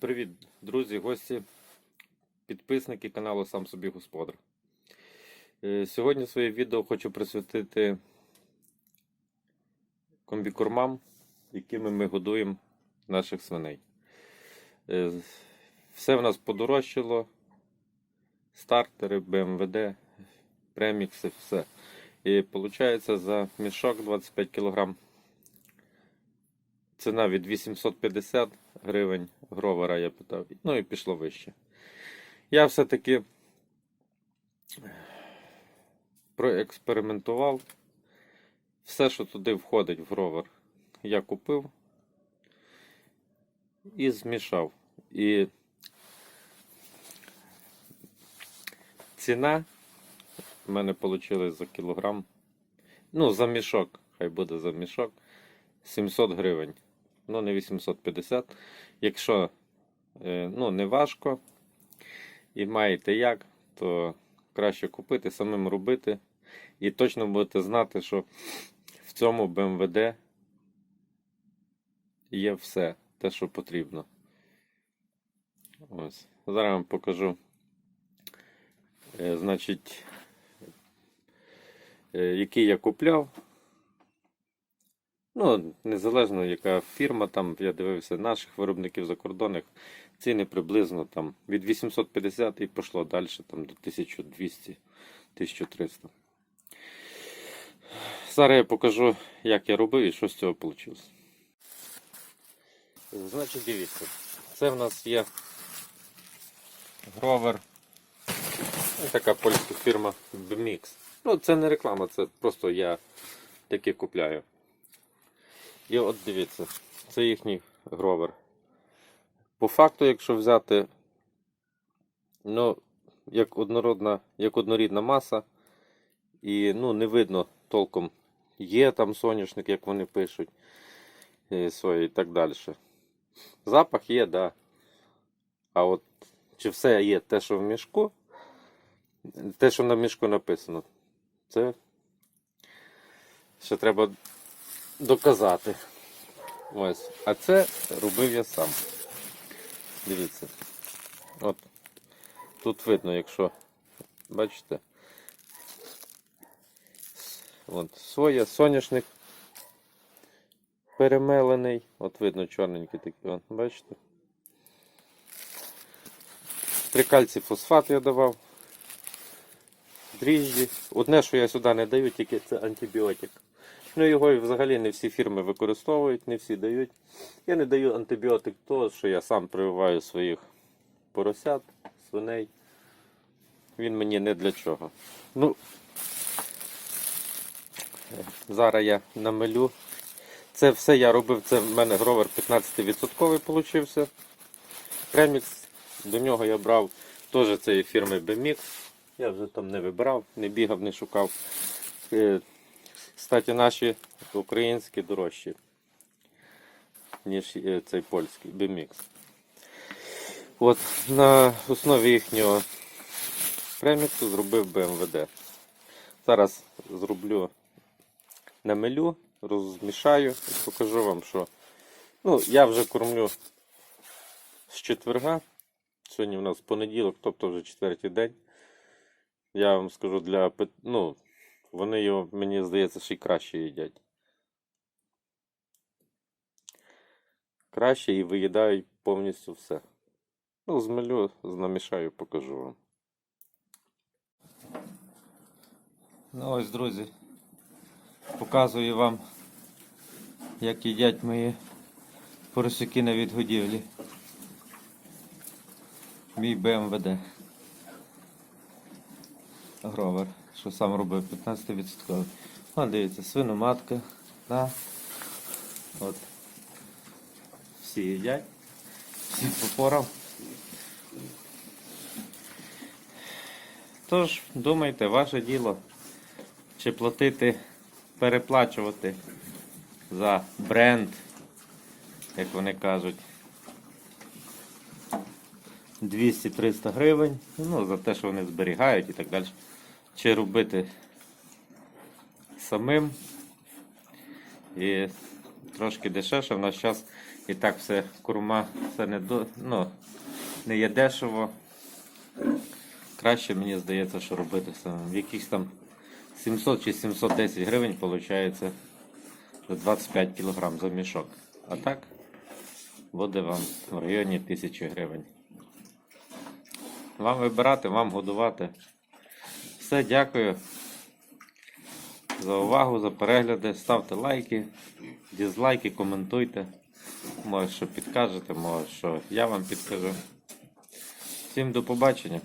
Привіт, друзі, гості, підписники каналу Сам собі господар. Е, Сьогодні своє відео хочу присвятити комбікормам, якими ми годуємо наших свиней. Е, Все в нас подорожчало. Стартери, БМВД, премікси, все. І виходить за мішок 25 кг. Ціна від 850 гривень гровера, я питав. Ну і пішло вище. Я все-таки проекспериментував. Все, що туди входить в гровер, я купив і змішав. І ціна в мене вийшла за кілограм. Ну, за мішок, хай буде за мішок. 700 гривень. Ну, не 850. Якщо е, ну, не важко і маєте як, то краще купити, самим робити. І точно будете знати, що в цьому БМВД є все, те, що потрібно. Ось. Зараз вам покажу. Е, значить, е, який я купляв. Ну, незалежно яка фірма, там я дивився наших виробників закордонних, ціни приблизно там від 850 і пішло далі там, до 1200-1300. Зараз я покажу, як я робив і що з цього вийшло. Значить, дивіться, це в нас є гровер. Ну, Така польська фірма BMX. Ну, це не реклама, це просто я таке купляю. І от дивіться, це їхній гровер. По факту, якщо взяти, ну, як однородна, як однорідна маса, і ну, не видно толком, є там соняшник, як вони пишуть, і, свої, і так далі. Запах є, да. А от чи все є те, що в мішку, те, що на мішку написано, це ще треба доказати. Ось. А це робив я сам. Дивіться. От. Тут видно, якщо бачите. От, соя, соняшник перемелений. От видно чорненький такий, от, бачите. Трикальцій фосфат я давав. Дріжджі. Одне, що я сюди не даю, тільки це антибіотик. Ну, його і взагалі не всі фірми використовують, не всі дають. Я не даю антибіотик того, що я сам прививаю своїх поросят, свиней. Він мені не для чого. Ну, зараз я намелю. Це все я робив, це в мене гровер 15% получився. Премікс, до нього я брав теж цієї фірми BMX. Я вже там не вибирав, не бігав, не шукав. Кстати, наші українські дорожчі, ніж е, цей польський BMX. От на основі їхнього преміксу зробив БМВД. Зараз зроблю намелю, розмішаю і покажу вам, що. Ну, я вже кормлю з четверга. Сьогодні у нас понеділок, тобто вже четвертий день. Я вам скажу для ну, вони його, мені здається, ще й краще їдять. Краще і виїдають повністю все. Ну, змелю, намішаю, покажу вам. Ну ось, друзі. Показую вам, як їдять мої поросяки на відгодівлі. Мій БМВД. Гровер, що сам робив 15%. О, дивіться, свиноматка. Да. От. Всі їдять. Всі попорав. Тож, думайте, ваше діло. Чи платити, переплачувати за бренд, як вони кажуть. 200-300 гривень, ну, за те, що вони зберігають і так далі. Чи робити самим і трошки дешевше. В наш час І так все курма, це не, до, ну, не є дешево. Краще мені здається, що робити саме. В якихось там 700 чи 710 гривень виходить за 25 кг за мішок. А так буде вам в районі 1000 гривень. Вам вибирати, вам годувати. Все, дякую за увагу, за перегляди. Ставте лайки, дізлайки, коментуйте. Може, що підкажете, може, що я вам підкажу. Всім до побачення.